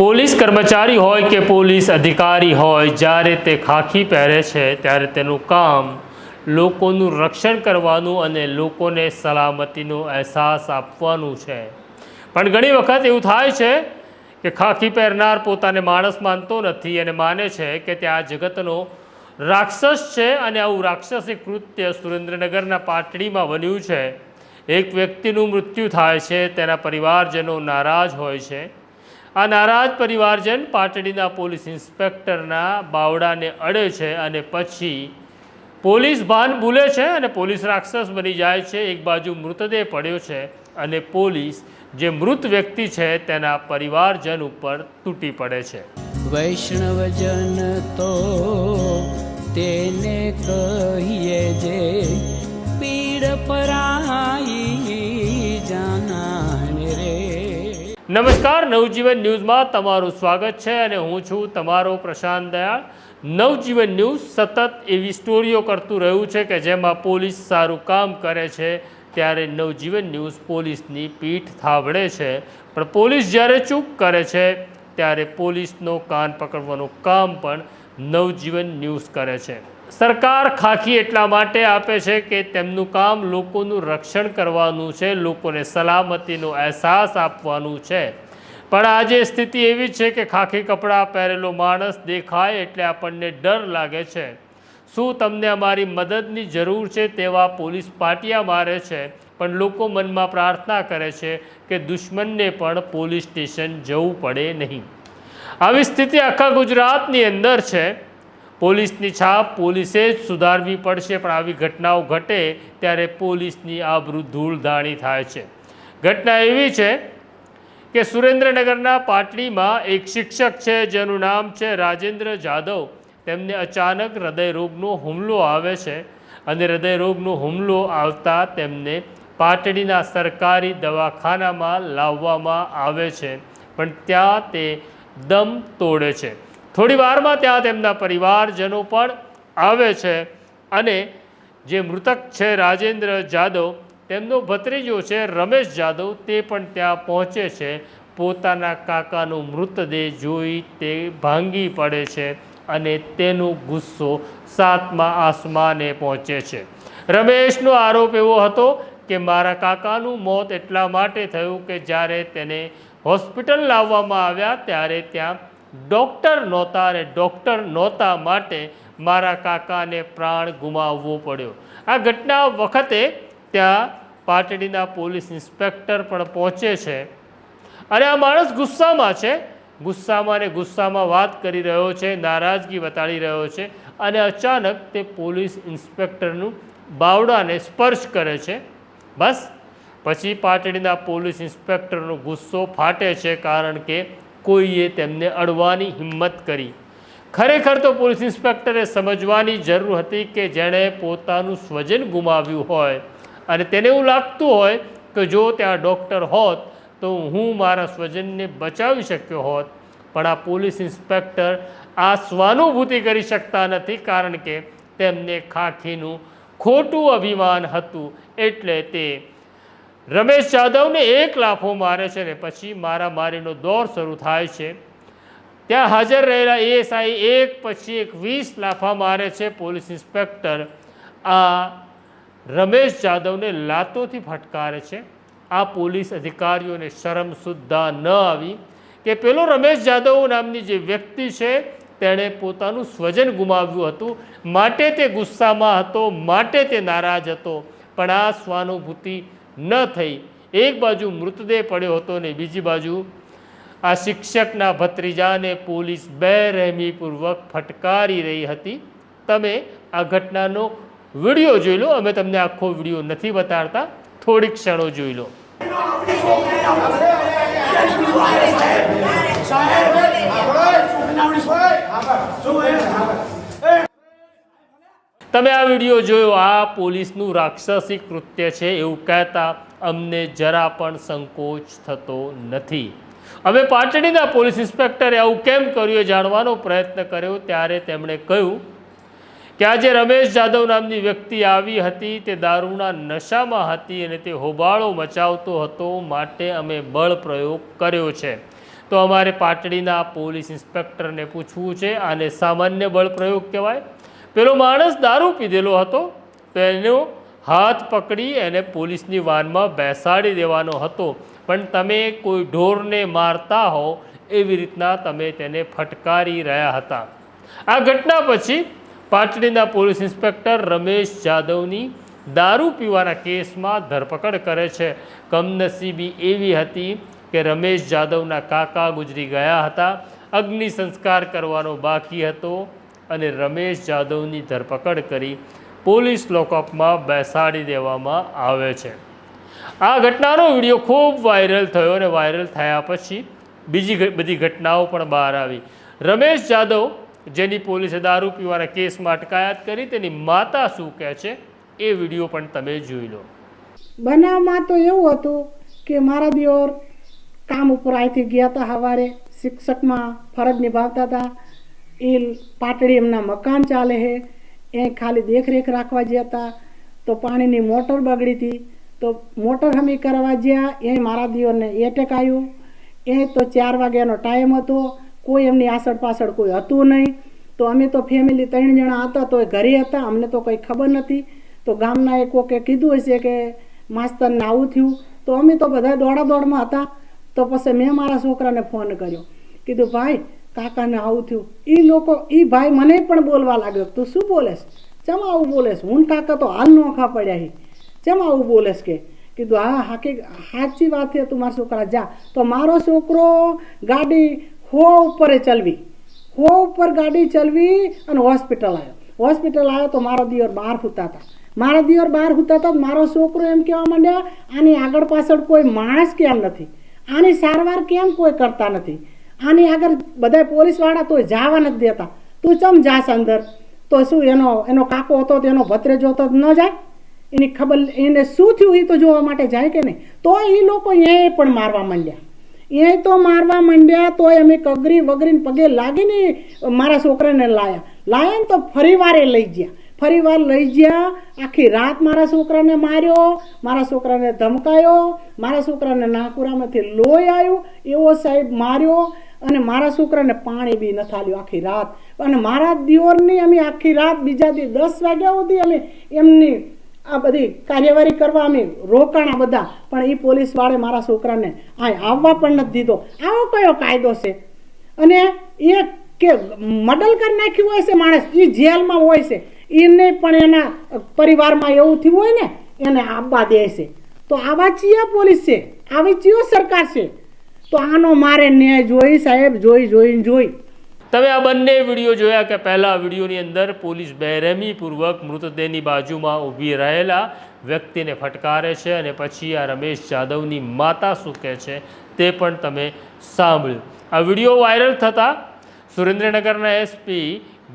Police કર્મચારી હોય કે પોલીસ અધિકારી હોય, જ્યારે તે ખાખી પહેરે છે, ત્યારે તેનું કામ લોકોનું રક્ષણ કરવાનું અને લોકોને સલામતીનો અહેસાસ આપવાનું છે. પણ ઘણી વખત એવું થાય છે કે ખાખી પહેરનાર પોતાને માણસ માનતો નથી અને માને છે કે તે આ જગતનો રાક્ષસ છે અને આવું રાક્ષસી કૃત્ય સુરેન્દ્રનગરના પાટડીમાં બન્યું છે. એક વ્યક્તિનું મૃત્યુ થાય છે, તેના પરિવારજનો નારાજ હોય છે. આ નારાજ પરિવારજન પાટડીના પોલીસ ઇન્સ્પેક્ટરના બાવડાને અડે છે અને પછી પોલીસ ભાન ભૂલે છે અને પોલીસ રાક્ષસ બની જાય છે. એક બાજુ મૃતદેહ પડ્યો છે અને પોલીસ જે મૃત વ્યક્તિ છે તેના પરિવારજન ઉપર તૂટી પડે છે. વૈષ્ણવજન તો તેને કહીએ જે પીડ પરાઈ નમસ્કાર, નવજીવન ન્યૂઝમાં તમારું સ્વાગત છે અને હું છું તમારો પ્રશાંત દયાળ. નવજીવન ન્યૂઝ સતત એવી સ્ટોરીઓ કરતું રહ્યું છે કે જેમાં પોલીસ સારું કામ કરે છે ત્યારે નવજીવન ન્યૂઝ પોલીસની પીઠ થાબડે છે. પણ પોલીસ જ્યારે ચૂક કરે છે, ત્યારે પોલીસનો કાન પકડવાનું કામ પણ નવજીવન ન્યૂઝ કરે છે. સરકાર ખાખી એટલા માટે આપે છે કે તેમનું કામ લોકોનું રક્ષણ કરવાનું છે, લોકોને સલામતીનો અહેસાસ આપવાનું છે. પણ આજે સ્થિતિ એવી છે કે ખાખી કપડાં પહેરેલો માણસ દેખાય એટલે આપણને ડર લાગે છે. શું તમને અમારી મદદની જરૂર છે તેવા પોલીસ પાટિયા મારે છે? પણ લોકો મનમાં પ્રાર્થના કરે છે કે દુશ્મનને પણ પોલીસ સ્ટેશન જવું પડે નહીં. આવી સ્થિતિ આખા ગુજરાતની અંદર છે. પોલીસની છાપ પોલીસે જ સુધારવી પડશે, પણ આવી ઘટનાઓ ઘટે ત્યારે પોલીસની આબરૂ ધૂળધાણી થાય છે. ઘટના એવી છે કે સુરેન્દ્રનગરના પાટડીમાં એક શિક્ષક છે, જેનું નામ છે રાજેન્દ્ર જાદવ. તેમને અચાનક હૃદયરોગનો હુમલો આવે છે અને હૃદયરોગનો હુમલો આવતા તેમને પાટડીના સરકારી દવાખાનામાં લાવવામાં આવે છે, પણ ત્યાં તે દમ તોડે છે. થોડી વારમાં ત્યાં તેમના પરિવારજનો પણ આવે છે અને જે મૃતક છે રાજેન્દ્ર જાદવ, તેમનો ભત્રીજો છે રમેશ જાદવ, તે પણ ત્યાં પહોંચે છે. પોતાના કાકાનો મૃતદેહ જોઈ તે ભાંગી પડે છે અને તેનો ગુસ્સો સાતમા આસમાને પહોંચે છે. રમેશનો આરોપ એવો હતો કે, મારા કાકાનું મોત એટલા માટે થયું કે જ્યારે તેને હોસ્પિટલ લાવવામાં આવ્યા, ત્યારે ત્યાં ડૉક્ટર નહોતા અને ડૉક્ટર નહોતા માટે મારા કાકાને પ્રાણ ગુમાવવો પડ્યો. આ ઘટના વખતે ત્યાં પાટડીના પોલીસ ઇન્સ્પેક્ટર પણ પહોંચે છે. અને આ માણસ ગુસ્સામાં છે. ગુસ્સામાં ને ગુસ્સામાં વાત કરી રહ્યો છે, નારાજગી બતાડી રહ્યો છે અને અચાનક તે પોલીસ ઇન્સ્પેક્ટરનું બાવડાને સ્પર્શ કરે છે. બસ. પછી પાટડીના પોલીસ ઇન્સ્પેક્ટરનો ગુસ્સો ફાટે છે કારણ કે કોઈએ તેમને અડવાની હિંમત કરી. ખરેખર તો પોલીસ ઇન્સ્પેક્ટરે સમજવાની જરૂર હતી કે જેણે પોતાનું સ્વજન ગુમાવ્યું હોય અને તેને એવું લાગતું હોય કે જો ત્યાં ડૉક્ટર હોત તો હું મારા સ્વજનને બચાવી શક્યો હોત. પણ આ પોલીસ ઇન્સ્પેક્ટર આ સ્વાનુભૂતિ કરી શકતા નથી કારણ કે તેમને ખાખીનું ખોટું અભિમાન હતું એટલે તે રમેશ જાદવને એક લાફો મારે છે ને પછી મારામારીનો દોર શરૂ થાય છે. ત્યાં હાજર રહેલા એએસઆઈ એક પછી એક વીસ લાફા મારે છે પોલીસ ઇન્સ્પેક્ટર. આ રમેશ જાદવને લાતોથી ફટકારે છે. આ પોલીસ અધિકારીઓને શરમ સુદ્ધા ન આવી કે પેલો રમેશ જાદવ નામની જે વ્યક્તિ છે તેણે પોતાનું સ્વજન ગુમાવ્યું હતું. માટે તે ગુસ્સામાં હતો, માટે તે નારાજ હતો. પણ આ સ્વાનુભૂતિ ન થઈ એક બાજુ મૃતદેહ પડ્યો હતો ને બીજી બાજુ આ શિક્ષકના ભત્રીજાને પોલીસ બેરહેમીપૂર્વક ફટકારી રહી હતી તમે આ ઘટનાનો વીડિયો જોઈ લો અમે તમને આખો વીડિયો નથી બતાડતા થોડીક ક્ષણો જોઈ લો તમે આ વીડિયો જોયો, આ પોલીસનું રાક્ષસી કૃત્ય છે એવું કહેતા અમને જરા પણ સંકોચ થતો નથી. અમે પાટડીના પોલીસ ઇન્સ્પેક્ટરે આવું કેમ કર્યું જાણવાનો પ્રયત્ન કર્યો, ત્યારે તેમણે કહ્યું કે આજે રમેશ જાદવ નામની વ્યક્તિ આવી હતી, તે દારૂના નશામાં હતી અને તે હોબાળો મચાવતો હતો, માટે અમે બળ પ્રયોગ કર્યો છે. તો અમારે પાટડીના પોલીસ ઇન્સ્પેક્ટરને પૂછવું છે, આને સામાન્ય બળ પ્રયોગ કહેવાય? પેલો માણસ દારૂ પીધેલો હતો તો એનો હાથ પકડી એને પોલીસની વાનમાં બેસાડી દેવાનો હતો. પણ તમે કોઈ ઢોરને મારતા હો, એવી રીતના તમે તેને ફટકારી રહ્યા હતા. આ ઘટના પછી પાટડીના પોલીસ ઇન્સ્પેક્ટર રમેશ જાદવની દારૂ પીવાના કેસમાં ધરપકડ કરે છે. કમનસીબી એવી હતી કે રમેશ જાદવના કાકા ગુજરી ગયા હતા. અગ્નિ સંસ્કાર કરવાનો બાકી હતો. અને રમેશ જાદવની ધરપકડ કરી પોલીસ લોકઅપમાં બેસાડી દેવામાં આવે છે. આ ઘટનાનો વીડિયો ખૂબ વાયરલ થયો અને વાયરલ થયા પછી બીજી બધી ઘટનાઓ પણ બહાર આવી. રમેશ જાદવ, જેની પોલીસે દારૂ પીવાના કેસમાં અટકાયત કરી, તેની માતા શું કહે છે એ વીડિયો પણ તમે જોઈ લો. બનાવમાં તો એવું હતું કે મારા દિયોર કામ ઉપર અહીંથી ગયા હતા સવારે. શિક્ષકમાં ફરજ નિભાવતા હતા. એ પાટડી એમના મકાન ચાલે છે. એ ખાલી દેખરેખ રાખવા ગયા હતા, તો પાણીની મોટર બગડી હતી. તો મોટર હમી કરવા ગયા એ મારા દીઓને એટેક આવ્યું એ તો ચાર વાગ્યાનો ટાઈમ હતો. કોઈ એમની આસળ પાછળ કોઈ હતું નહીં. તો અમે તો ફેમિલી ત્રણ જણા હતા તો એ ઘરે હતા. અમને તો કંઈ ખબર નથી. તો ગામના એ કોકે કીધું હશે કે, માસ્તરને આવું થયું. તો અમે તો બધા દોડા દોડમાં હતા. તો પછી મેં મારા છોકરાને ફોન કર્યો. કીધું, ભાઈ કાકાને આવું થયું. એ લોકો એ ભાઈ મને પણ બોલવા લાગ્યો તું શું બોલેસ ચમ આવું બોલેશ? હું કાકા તો હાલ નોખા પડ્યા ચમ આવું બોલેશ કે? કીધું, હા, હાકી સાચી વાત છે, તું મારા છોકરા, જા. તો મારો છોકરો ગાડી હો ઉપરે ચલવી. હો ઉપર ગાડી ચલવી અને હોસ્પિટલ આવ્યો હોસ્પિટલ આવ્યો તો મારો દિયોર બહાર ફૂતા હતા મારા દિયોર બહાર ફૂતા હતા મારો છોકરો એમ કહેવા માંડ્યા, આની આગળ પાછળ કોઈ માણસ કેમ નથી? આની સારવાર કેમ કોઈ કરતા નથી? આની આગળ બધા પોલીસવાળા તોય જવા નથી દેતા. તું ચમ જાસ અંદર? તો શું એનો એનો કાકો હતો તો એનો ભત્રેજો હતો તો ન જાય? એની ખબર, એને શું થયું એ તો જોવા માટે જાય કે નહીં? તો એ લોકો અહીંયા પણ મારવા માંડ્યા. એ તો મારવા માંડ્યા, તોય અમે કગરી વગરીને પગે લાગીને મારા છોકરાને લાયા. લાયા ને તો ફરી વારે લઈ ગયા. ફરી વાર લઈ ગયા, આખી રાત મારા છોકરાને માર્યો, મારા છોકરાને ધમકાયો, મારા છોકરાને નાકુરામાંથી લોહી આવ્યું એવો સાહેબ માર્યો અને મારા છોકરાને પાણી બી નથી થાલ્યું આખી રાત. અને મારા દિયોરની અમે આખી રાત બીજા દી દસ વાગ્યા સુધી અમે એમની આ બધી કાર્યવાહી કરવા અમે રોકાણા બધા. પણ એ પોલીસવાળે મારા છોકરાને આ આવવા પણ નથી દીધો. આવો કયો કાયદો છે? અને એ કે મડલ કરી નાખ્યું હોય છે માણસ એ જેલમાં હોય છે. એને પણ એના પરિવારમાં એવું થયું હોય ને, એને આવવા દે છે. તો આવા ચિયા પોલીસ છે? આવી ચિયો સરકાર છે? તો આનો મારે ન્યાય જોઈ સાહેબ જોઈ જોઈને જોઈ. તમે આ બંને વીડિયો જોયા કે પહેલા વિડીયોની અંદર પોલીસ બેરહેમીપૂર્વક મૃતદેહની બાજુમાં ઊભી રહેલા વ્યક્તિને ફટકારે છે અને પછી આ રમેશ જાદવની માતા શું કહે છે તે પણ તમે સાંભળ્યું. આ વીડિયો વાયરલ થતાં સુરેન્દ્રનગરના એસપી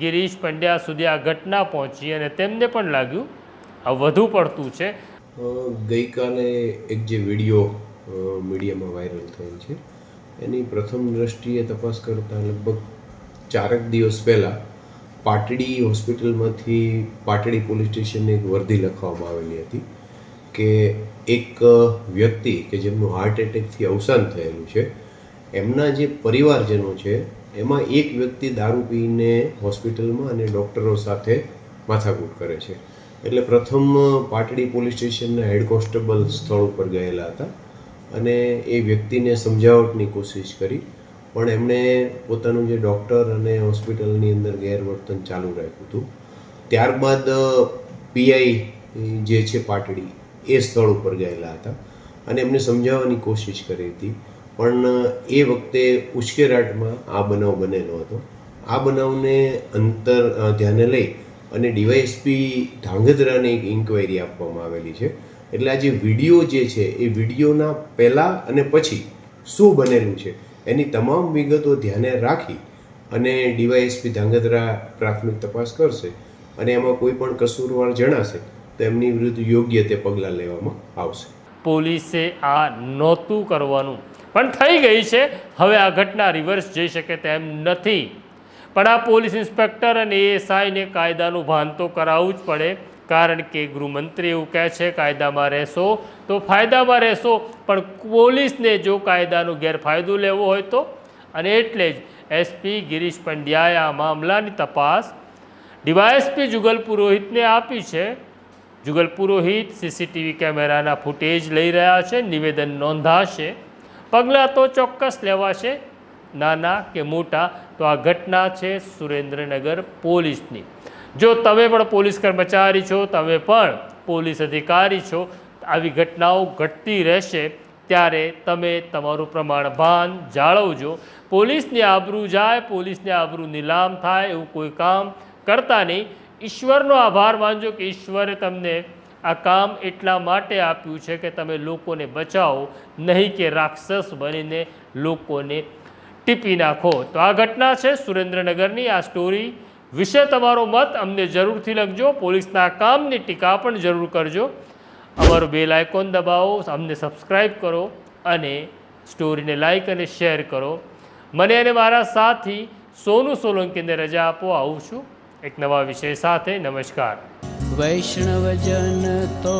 ગિરીશ પંડ્યા સુધી આ ઘટના પહોંચી અને તેમને પણ લાગ્યું આ વધુ પડતું છે. ગઈકાલે એક જે વીડિયો મીડિયામાં વાયરલ થયેલ છે. એની પ્રથમ દ્રષ્ટિએ તપાસ કરતાં લગભગ ચારક દિવસ પહેલાં પાટડી હોસ્પિટલમાંથી પાટડી પોલીસ સ્ટેશનને એક વર્દી લખવામાં આવેલી હતી કે એક વ્યક્તિ કે જેમનું હાર્ટ એટેકથી અવસાન થયેલું છે, એમના જે પરિવારજનો છે, એમાં એક વ્યક્તિ દારૂ પીને હોસ્પિટલમાં અને ડૉક્ટરો સાથે માથાકૂટ કરે છે. એટલે પ્રથમ પાટડી પોલીસ સ્ટેશનના હેડ કોન્સ્ટેબલ સ્થળ ઉપર ગયેલા હતા. અને એ વ્યક્તિને સમજાવટની કોશિશ કરી. પણ એમણે પોતાનું જે ડૉક્ટર અને હોસ્પિટલની અંદર ગેરવર્તન ચાલુ રાખ્યું હતું. ત્યારબાદ પીઆઈ જે છે પાટડી, એ સ્થળ ઉપર ગયેલા હતા અને એમને સમજાવવાની કોશિશ કરી હતી. પણ એ વખતે ઉશ્કેરાટમાં આ બનાવ બનેલો હતો. આ બનાવને અંતર ધ્યાને લઈ અને ડીવાયએસપી ધાંગધ્રાને એક ઇન્ક્વાયરી આપવામાં આવેલી છે. એટલે આ જે વીડિયો જે છે, એ વિડીયોના પહેલાં અને પછી શું બનેલું છે, એની તમામ વિગતો ધ્યાને રાખી અને ડીવાયએસપી ધાંગધ્રા પ્રાથમિક તપાસ કરશે અને એમાં કોઈ પણ કસૂરવાર જણાશે, તો એમની વિરુદ્ધ યોગ્ય તે પગલાં લેવામાં આવશે. પોલીસે આ નહોતું કરવાનું. પણ થઈ ગઈ છે. હવે આ ઘટના રિવર્સ જઈ શકે તેમ નથી. પણ આ પોલીસ ઇન્સ્પેક્ટર અને એએસઆઈને કાયદાનું ભાન તો કરાવવું જ પડે. કારણ કે ગૃહમંત્રી એવું કહે છે, કાયદામાં રહેશો તો ફાયદામાં રહેશો, પણ પોલીસને જો કાયદાનો ગેરફાયદો લેવો હોય તો? અને એટલે જ એસપી ગિરીશ પંડ્યાએ આ મામલાની તપાસ ડીવાયએસપી જુગલ પુરોહિતને આપી છે. જુગલ પુરોહિત સીસીટીવી કેમેરાના ફૂટેજ લઈ રહ્યા છે, નિવેદન નોંધાશે. પગલાં તો ચોક્કસ લેવાશે. નાના કે મોટા, તો આ ઘટના છે સુરેન્દ્રનગર પોલીસની. જો તમે પણ પોલીસ કર્મચારી છો, તમે પણ પોલીસ અધિકારી છો, આવી ઘટનાઓ ઘટતી રહેશે, ત્યારે તમે તમારું પ્રમાણ ભાન જાળવજો. પોલીસની આબરૂ જાય, પોલીસની આબરૂ નીલામ થાય, એવું કોઈ કામ કરતા નહીં. ઈશ્વરનો આભાર માનજો કે ઈશ્વરે તમને આ કામ એટલા માટે આપ્યું છે કે તમે લોકોને બચાવો, નહીં કે રાક્ષસ બનીને લોકોને ટીપી નાખો. તો આ ઘટના છે સુરેન્દ્રનગરની, આ સ્ટોરી વિશે તમારો મત અમને જરૂરથી લખજો. પોલીસના કામની ટીકા પણ જરૂર કરજો. અમારું બેલ આઇકોન દબાવો, અમને સબસ્ક્રાઈબ કરો અને સ્ટોરીને લાઇક અને શેર કરો. મને અને મારા સાથી સોનુ સોલંકીને રજા આપો. આવું છું એક નવા વિષય સાથે. નમસ્કાર. વૈષ્ણવજન તો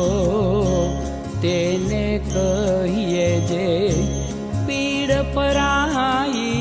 તેને કહીએ જે પીડ પરાઈ